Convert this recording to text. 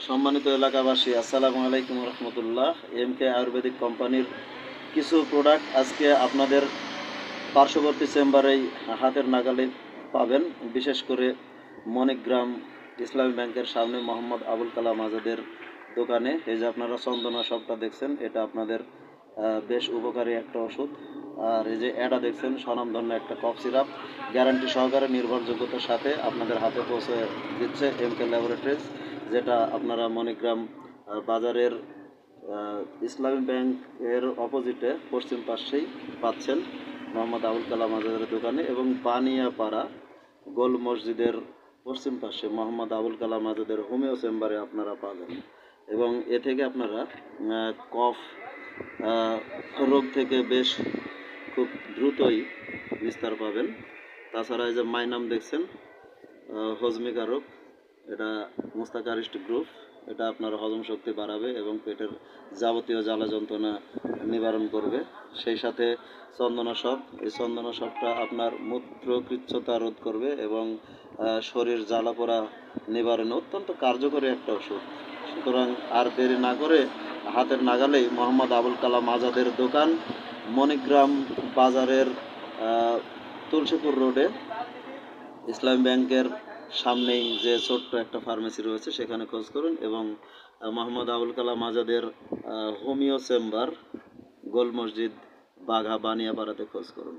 সম্মানিত এলাকাবাসী, আসসালামু আলাইকুম রহমতুল্লাহ। এম কে আয়ুর্বেদিক কোম্পানির কিছু প্রোডাক্ট আজকে আপনাদের পার্শ্ববর্তী চেম্বারেই হাতের নাগালে পাবেন। বিশেষ করে মণিগ্রাম ইসলামী ব্যাংকের সামনে মোহাম্মদ আবুল কালাম আজাদের দোকানে। এই যে আপনারা চন্দনা শপটা দেখছেন, এটা আপনাদের বেশ উপকারী একটা ওষুধ। আর এই যে এটা দেখছেন, স্বনামধন্য একটা কফ সিরাপ গ্যারান্টি সহকারে নির্ভরযোগ্যতার সাথে আপনাদের হাতে পৌঁছে দিচ্ছে এম কে ল্যাবরেটরিজ যেটা আপনারা মণিগ্রাম বাজারের ইসলামী ব্যাংকের অপোজিটে পশ্চিম পাশেই পাচ্ছেন মোহাম্মদ আবুল কালাম আজাদের দোকানে এবং বানিয়াপাড়া গোল মসজিদের পশ্চিম পাশে মোহাম্মদ আবুল কালাম আজাদের হোমিও চেম্বারে আপনারা পাবেন। এবং এ থেকে আপনারা কফ রোগ থেকে বেশ খুব দ্রুতই বিস্তার পাবেন। তাছাড়া এই যে মাইনাম দেখছেন হজমিকা রোগ এটা মুস্তাকারিস্ট গ্রুপ এটা আপনার হজম শক্তি বাড়াবে এবং পেটের যাবতীয় জ্বালা যন্ত্রণা নিবারণ করবে। সেই সাথে চন্দনা সব, এই চন্দনা সবটা আপনার মূত্রকৃচ্ছতা রোধ করবে এবং শরীর জ্বালা পোড়া নিবারণে অত্যন্ত কার্যকরী একটা ওষুধ। সুতরাং আর দেরি না করে হাতের নাগালেই মোহাম্মদ আবুল কালাম আজাদের দোকান মণিগ্রাম বাজারের তুলসীপুর রোডে ইসলাম ব্যাংকের সামনেই যে ছোট্ট একটা ফার্মেসি রয়েছে, সেখানে খোঁজ করুন এবং মোহাম্মদ আবুল কালাম আজাদের হোমিও চেম্বার, গোল মসজিদ, বাঘা বানিয়াপাড়াতে খোঁজ করুন।